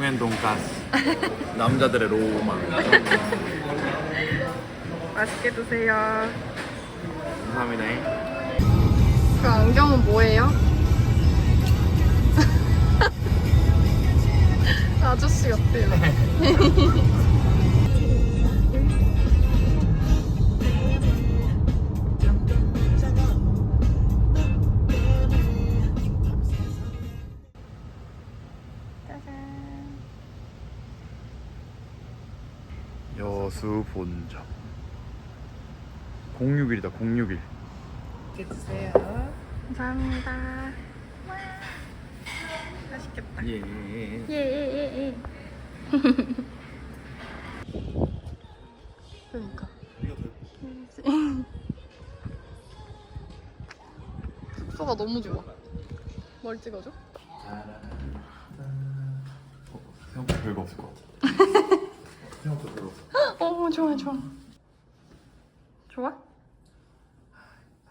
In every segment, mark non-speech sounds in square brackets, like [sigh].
재용엔 돈가스 [laughs] 남자들의 로망 [laughs] 맛있게 드세요. 감사합니다 그 안경은 뭐예요? [laughs] 아저씨 같아요. 061이다 061 드세요. 감사합니다. 와, 맛있겠다. 예 예 예 예 예. [laughs] 그러니까. 숙소가 너무 좋아. 뭘 찍어줘? 생각보다 별거 없을 것 같아 [laughs] 생각보다 별거 없어 어 좋아 좋아. 좋아?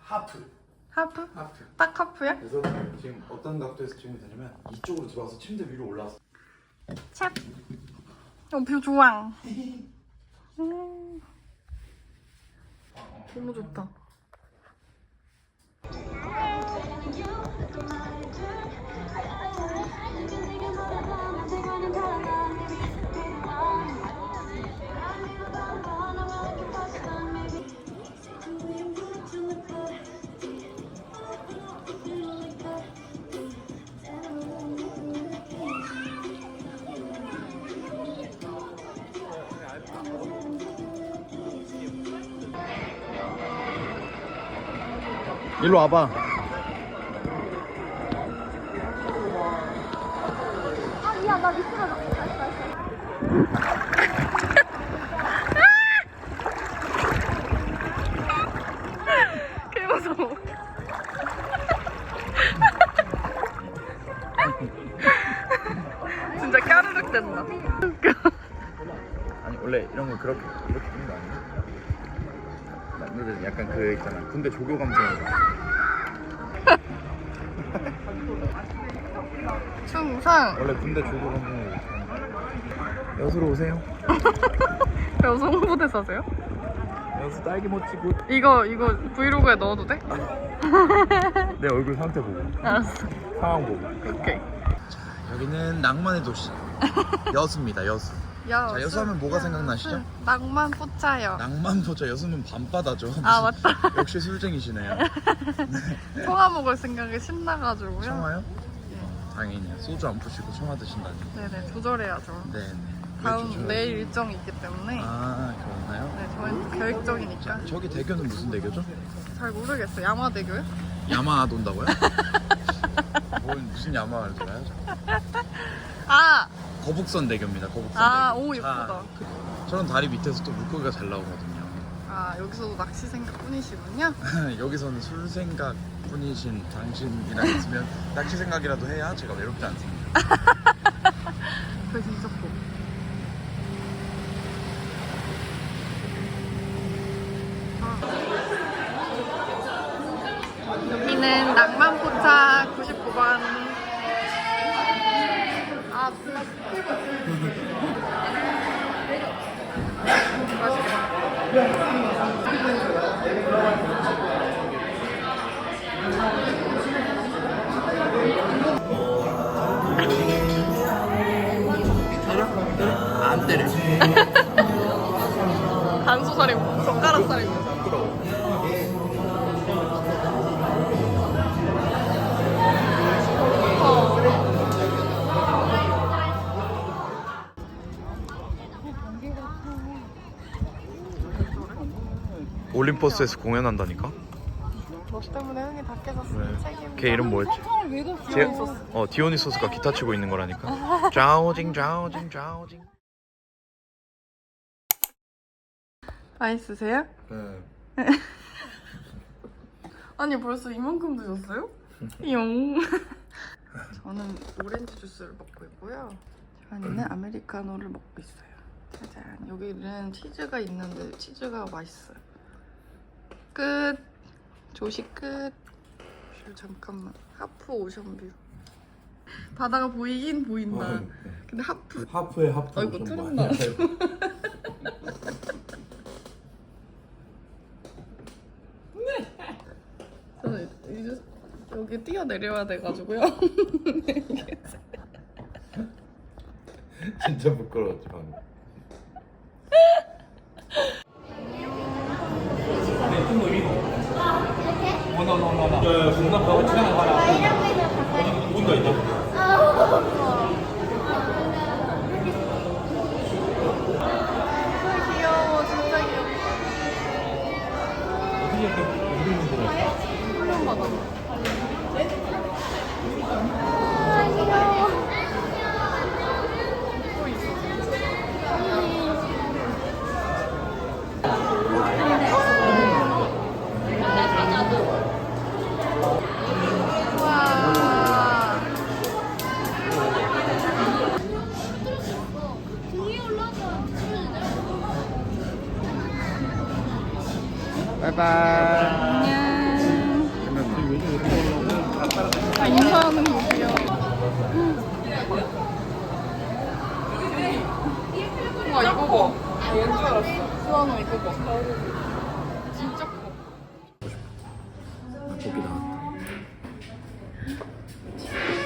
하프 하프? 하프 딱 하프야? 그래서 지금 어떤 각도에서 찍으면 되냐면 이쪽으로 들어와서 침대 위로 올라와서 찹. 어, 뷰 좋아. [laughs] 음. 너무 좋다. 일로 와봐 개 무서워. 진짜 까르륵 된다. 아니 원래 이런 거 그렇게 이렇게 하는 거 아니야? 남자들 약간 그 있잖아 군대 조교 감성으로 [laughs] 충성. 원래 군대 조교 감성으로 이렇게. 여수로 오세요 [laughs] 여수 홍보대 사세요? 여수 딸기 멋지고 이거 이거 브이로그에 넣어도 돼? [laughs] 내 얼굴 상태 보고 알았어. 상황 보고 오케이. 여기는 낭만의 도시 여수입니다 여수 여수. 자 여수 하면 뭐가 생각나시죠? 낭만 포차요. 낭만 포차 여수는 밤바다죠 아 맞다. [laughs] 역시 술쟁이시네요 [laughs] 청아 먹을 생각에 신나가지고요. 청아요? 어, 다행이네요 소주 안 푸시고 청아 드신다니 네네 조절해야죠. 네네 다음 내일 일정이 있기 때문에 아 그렇나요? 네 저희는 계획적이니까 저기 대교는 무슨 대교죠? 잘 모르겠어. 야마대교요? 야마 돈다고요? [laughs] 뭘 무슨 야마를 들어요? 아, 거북선 대교입니다. 거북선 아, 대교. 오, 자, 예쁘다. 저런 다리 밑에서 또 물고기가 잘 나오거든요. 아 여기서도 낚시 생각뿐이시군요. [laughs] 여기서는 술 생각 뿐이신 당신이랑 있으면 낚시 생각이라도 해야 제가 외롭지 않습니다. [laughs] 그래서 잊었고. 여기는 낭만포차 99번. 아, 맛있겠다. 안 때려. 간소살이고, 젓가락살이고. 부끄러워. 올림포스에서 공연한다니까? 너 때문에 흥이 다 깨졌어. 네. 책임. 걔 이름 뭐였지? 제, 어 디오니소스가 기타 치고 있는 거라니까. 좌오징 좌오징 좌오징. 맛있으세요? 네. [laughs] 아니 벌써 이만큼 드셨어요? 용. [laughs] 저는 오렌지 주스를 먹고 있고요. 저는 아메리카노를 먹고 있어요. 짜잔. 여기는 치즈가 있는데 치즈가 맛있어요. 끝. 조식 끝. 잠깐만. 하프 오션뷰. 바다가 보이긴 보인다. 어, 네. 근데 하프 하프에 하프 아이고, 좀 틀린다. 많이 저는 이제 여기 뛰어 내려야 돼가지고요. [laughs] 진짜 부끄러웠지 방금 바이바이 안녕. 아, 인사하는 거 귀여워. 와, 이거 봐. 왠줄 알았어. 수아나 이거 봐. 진짜 커. 고기 나왔다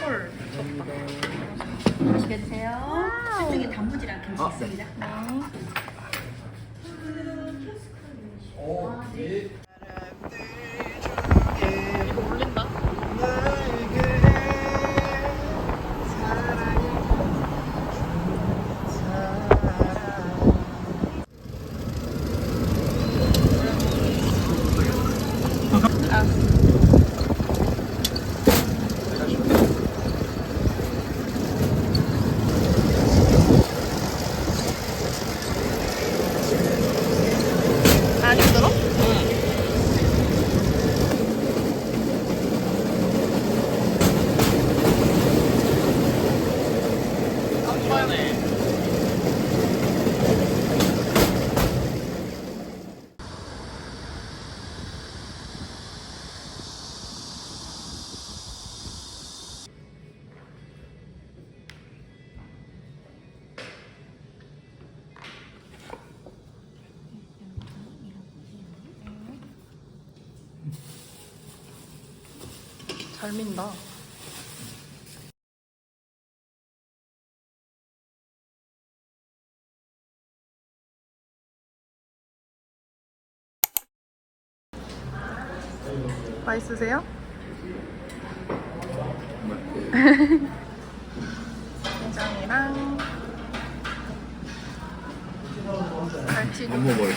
헐. 드세요. 저쪽에 단무지랑 김치 있습니다. 이 아. 안 힘들어? 아빠네. 잘 민다. 맛있으세요? 된장이랑 갈치 너무 멀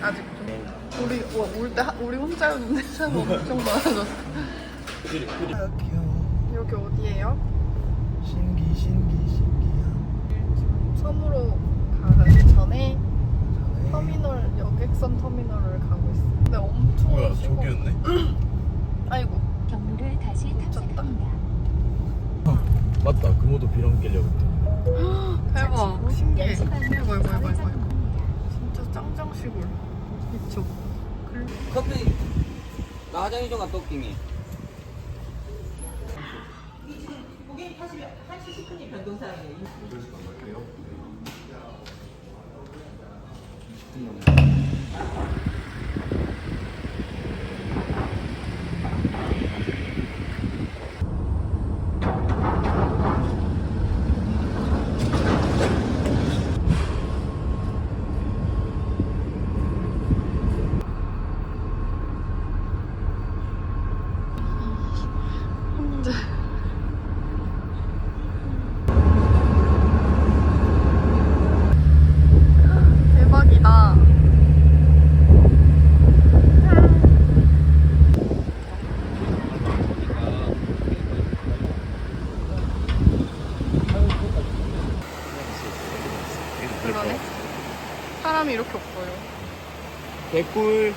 아직 좀 우리 올때 우리 혼자였는데 [laughs] 사람 엄청 많아졌어. 여기 어디예요? 신기 신기 신기한 섬으로 가기 전에 터미널 여객선 터미널을 가고 있어. 근데 엄청 뭐야 시고- 저기였네? [clears throat] 아이고 경로를 다시 탐색합니다. 맞다 금호도 비렁길 여기 [gasps] 대박 신기해. 이거 이거 이거 이거. 진짜 짱짱 시골. 이쪽. 커피 나 화장실 좀 갔다 올게 혼자. 사람이 이렇게 없어요. 개꿀.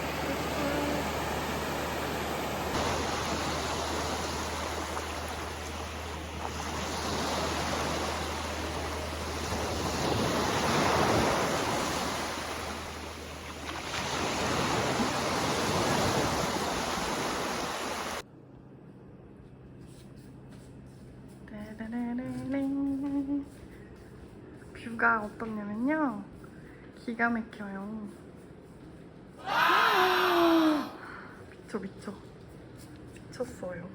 네, 네, 네, 뷰가 어떻냐면요. 기가 막혀요. 미쳐 미쳐. 미쳤어요.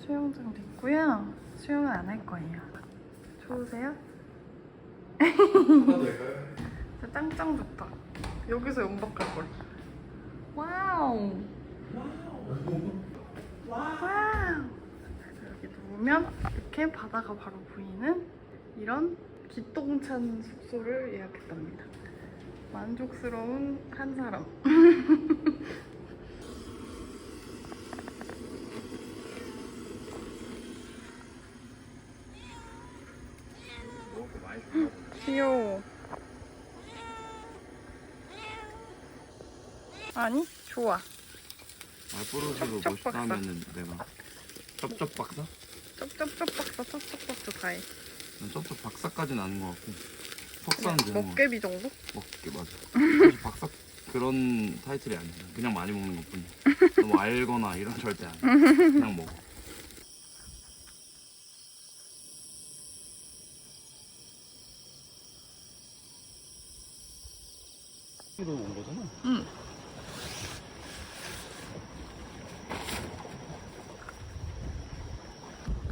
수영장도 있고요. 수영은 안 할 거예요. 좋으세요? 진짜 [laughs] 짱짱 좋다. 여기서 연박할 걸. 와우. 와우. 여기 누우면 이렇게 바다가 바로 보이는 이런 기똥찬 숙소를 예약했답니다. 만족스러운 한 사람. [laughs] 귀여워. 아니, 좋아. 말버릇으로 멋있다 박사. 하면은 내가 쩝쩝 박사? 쩝쩝쩝 박사, 쩝쩝 박사 다 해. 난 쩝쩝 박사까지는 아닌 것 같고 석사는 되는 것 같아 먹개비 정도? 먹게 맞아. 사실 박사 그런 타이틀이 아니야. 그냥 많이 먹는 것 뿐이야. 너무 알거나 이런 절대 아니야. 그냥 먹어. 이로 온 거잖아 응.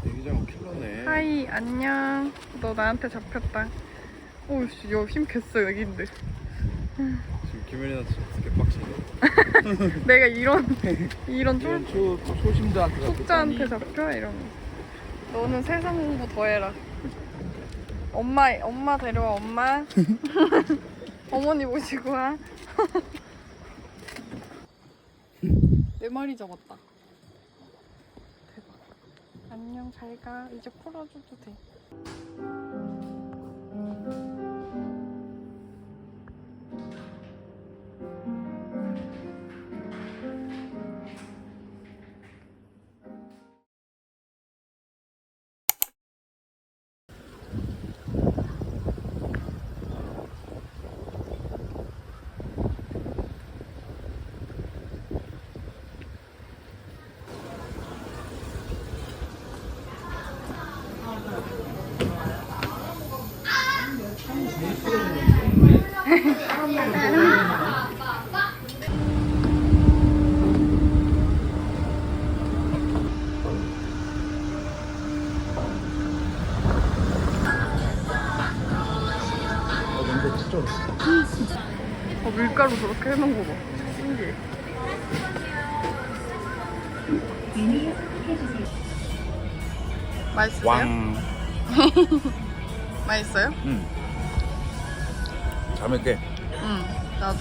대기장은 킬러네 하이, 안녕. 너 나한테 잡혔다. 오씨, 여힘 겠어, 여긴데. 지금 김연이나 진짜 개빡치네 내가 이런, 이런 쫄, 이런 초, 초심자한테 속자한테 잡혀? 이러면. 너는 세상 공부 더 해라. 엄마, 엄마 데려와, 엄마. [laughs] 어머니 모시고 와. [laughs] 내 머리 잡았다. 안녕, 잘 가. 이제 풀어줘도 돼. 어, 밀가루 저렇게 해놓은 거 봐. 신기해. 맛있어요? 왕 [laughs] 맛있어요? 응. 잘 먹게 응, 나도.